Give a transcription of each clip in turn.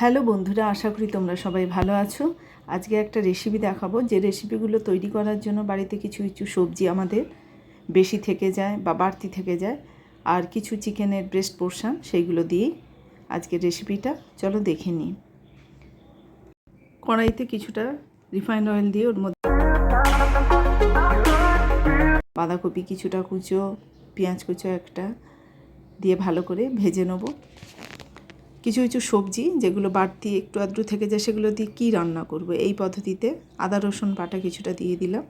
Hello বন্ধুরা, আশা করি তোমরা সবাই ভালো আছো। আজকে একটা রেসিপি দেখাবো। যে রেসিপিগুলো তৈরি করার জন্য বাড়িতে কিছু কিছু সবজি আমাদের বেশি থেকে যায় বা বাড়তি থেকে যায়, আর কিছু চিকেনের ব্রেস্ট পোর্শন সেইগুলো দিয়েই আজকের রেসিপিটা চলো দেখে নিই। কড়াইতে কিছুটা রিফাইন্ড অয়েল দিয়ে ওর মধ্যে বাঁধাকপি কিছুটা কুচো, পেঁয়াজ কুচো একটা দিয়ে ভালো করে ভেজে নেব। কিছু কিছু সবজি যেগুলো বাড়তি একটু আদ্রু থেকে যায়, সেগুলো দিয়ে কী রান্না করব? এই পদ্ধতিতে আদা, রসুন, বাটা কিছুটা দিয়ে দিলাম।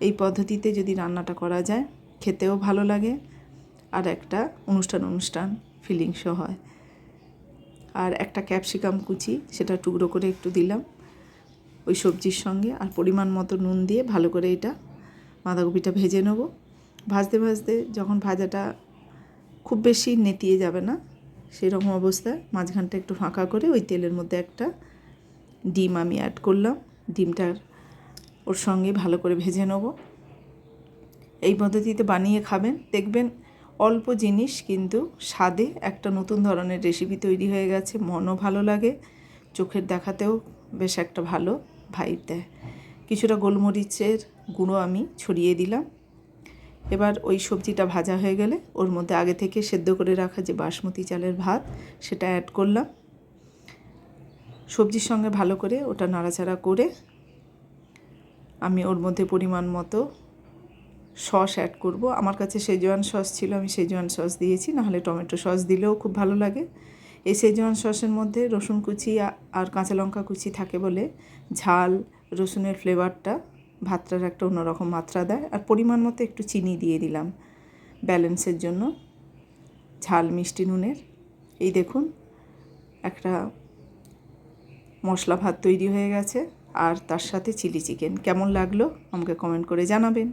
এই পদ্ধতিতে যদি রান্নাটা করা যায়, খেতেও ভালো লাগে আর একটা অনুষ্ঠান অনুষ্ঠান ফিলিংসও হয়। আর একটা ক্যাপসিকাম কুচি, সেটা টুকরো করে একটু দিলাম ওই সবজির সঙ্গে আর পরিমাণ মতো নুন দিয়ে ভালো করে এটা বাঁধাকপিটা ভেজে নেব। ভাজতে ভাজতে যখন ভাজাটা খুব বেশি নেতিয়ে যাবে না সেরকম অবস্থায় মাঝখানটা একটু ফাঁকা করে ওই তেলের মধ্যে একটা ডিম আমি অ্যাড করলাম। ডিমটার ওর সঙ্গে ভালো করে ভেজে নেব। এই পদ্ধতিতে বানিয়ে খাবেন। দেখবেন অল্প জিনিস কিন্তু স্বাদে একটা নতুন ধরনের রেসিপি তৈরি হয়ে গেছে। মনও ভালো লাগে, চোখের দেখাতেও বেশ একটা ভালো ভাইব দেয়। কিছুটা গোলমরিচের গুঁড়ো আমি ছড়িয়ে দিলাম। এবার ওই সবজিটা ভাজা হয়ে গেলে ওর মধ্যে আগে থেকে সেদ্ধ করে রাখা যে বাসমতি চালের ভাত, সেটা অ্যাড করলাম। সবজির সঙ্গে ভালো করে ওটা নাড়াচাড়া করে আমি ওর মধ্যে পরিমাণ মতো সস অ্যাড করব। আমার কাছে সেজোয়ান সস ছিল, আমি সেজোয়ান সস দিয়েছি, নাহলে টমেটো সস দিলেও খুব ভালো লাগে। এই সেজোয়ান সসের মধ্যে রসুন কুচি আর কাঁচা লঙ্কা কুচি থাকে বলে ঝাল, রসুনের ফ্লেভারটা ভাতটার একটা অন্যরকম মাত্রা দেয়। আর পরিমাণ মতো একটু চিনি দিয়ে দিলাম ব্যালেন্সের জন্য। ঝাল মিষ্টি নুনের। এই দেখুন, একটা মশলা ভাত তৈরি হয়ে গেছে। আর তার সাথে চিলি চিকেন। কেমন লাগল আমাকে কমেন্ট করে জানাবেন।